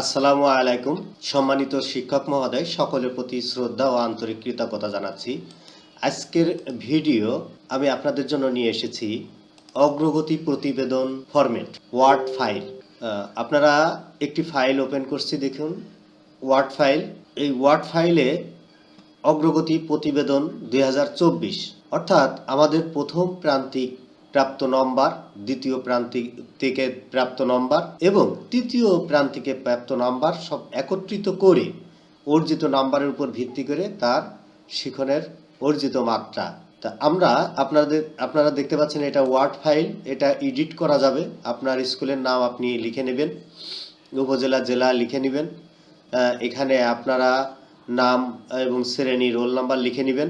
আসসালামু আলাইকুম। সম্মানিত শিক্ষক মহোদয়, সকলের প্রতি শ্রদ্ধা ও আন্তরিক কৃতজ্ঞতা জানাচ্ছি। আজকের ভিডিও আমি আপনাদের জন্য নিয়ে এসেছি অগ্রগতি প্রতিবেদন ফরম্যাট, ওয়ার্ড ফাইল। আপনারা একটি ফাইল ওপেন করছি, দেখুন। ওয়ার্ড ফাইল, এই ওয়ার্ড ফাইলে অগ্রগতি প্রতিবেদন দুই হাজার চব্বিশ। অর্থাৎ আমাদের প্রথম প্রান্তিক প্রাপ্ত নম্বর, দ্বিতীয় প্রান্তিক থেকে প্রাপ্ত নম্বর এবং তৃতীয় প্রান্তিকে প্রাপ্ত নাম্বার সব একত্রিত করে অর্জিত নাম্বারের উপর ভিত্তি করে তার শিখনের অর্জিত মাত্রা। তা আমরা আপনাদের, আপনারা দেখতে পাচ্ছেন এটা ওয়ার্ড ফাইল এটা এডিট করা যাবে। আপনার স্কুলের নাম আপনি লিখে নেবেন, উপজেলা, জেলা লিখে নেবেন এখানে আপনারা নাম এবং শ্রেণি, রোল নাম্বার লিখে নেবেন।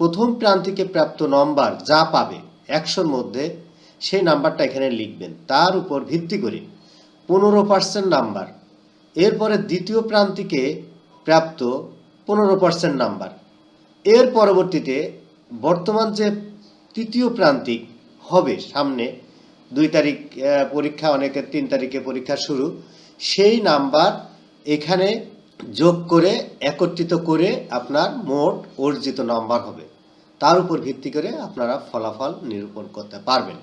প্রথম প্রান্তিকে প্রাপ্ত নম্বর যা পাবে একশোর মধ্যে সেই নাম্বারটা এখানে লিখবেন। তার উপর ভিত্তি করে পনেরো পার্সেন্ট নাম্বার। এরপরে দ্বিতীয় প্রান্তিকে প্রাপ্ত পনেরো পার্সেন্ট নাম্বার। এর পরবর্তীতে বর্তমান যে তৃতীয় প্রান্তিক হবে সামনে দুই তারিখ পরীক্ষা অনেকের তিন তারিখে পরীক্ষা শুরু, সেই নাম্বার এখানে যোগ করে একত্রিত করে আপনার মোট অর্জিত নাম্বার হবে। তার উপর ভিত্তি করে আপনারা ফলাফল নিরূপণ করতে পারবেন।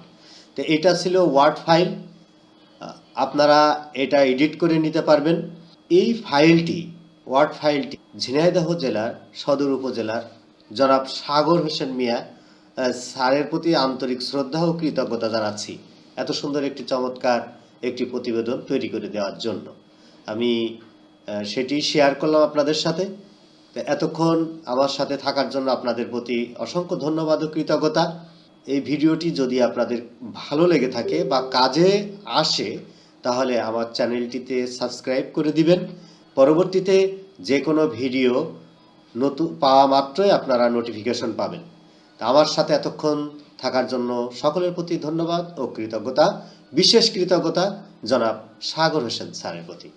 তো এটা ছিল ওয়ার্ড ফাইল আপনারা এটা এডিট করে নিতে পারবেন। এই ফাইলটি ওয়ার্ড ফাইলটি ঝিনাইদহ জেলার সদর উপজেলার জনাব সাগর হোসেন মিয়া স্যারের প্রতি আন্তরিক শ্রদ্ধা ও কৃতজ্ঞতা জানাচ্ছি এত সুন্দর একটি চমৎকার একটি প্রতিবেদন তৈরি করে দেওয়ার জন্য। আমি সেটি শেয়ার করলাম আপনাদের সাথে। এতক্ষণ আমার সাথে থাকার জন্য আপনাদের প্রতি অসংখ্য ধন্যবাদ ও কৃতজ্ঞতা। এই ভিডিওটি যদি আপনাদের ভালো লেগে থাকে বা কাজে আসে, তাহলে আমার চ্যানেলটিতে সাবস্ক্রাইব করে দিবেন। পরবর্তীতে যে কোনো ভিডিও নতুন পাওয়া মাত্রই আপনারা নোটিফিকেশন পাবেন। তা আমার সাথে এতক্ষণ থাকার জন্য সকলের প্রতি ধন্যবাদ ও কৃতজ্ঞতা। বিশেষ কৃতজ্ঞতা জনাব সাগর হোসেন স্যারের প্রতি।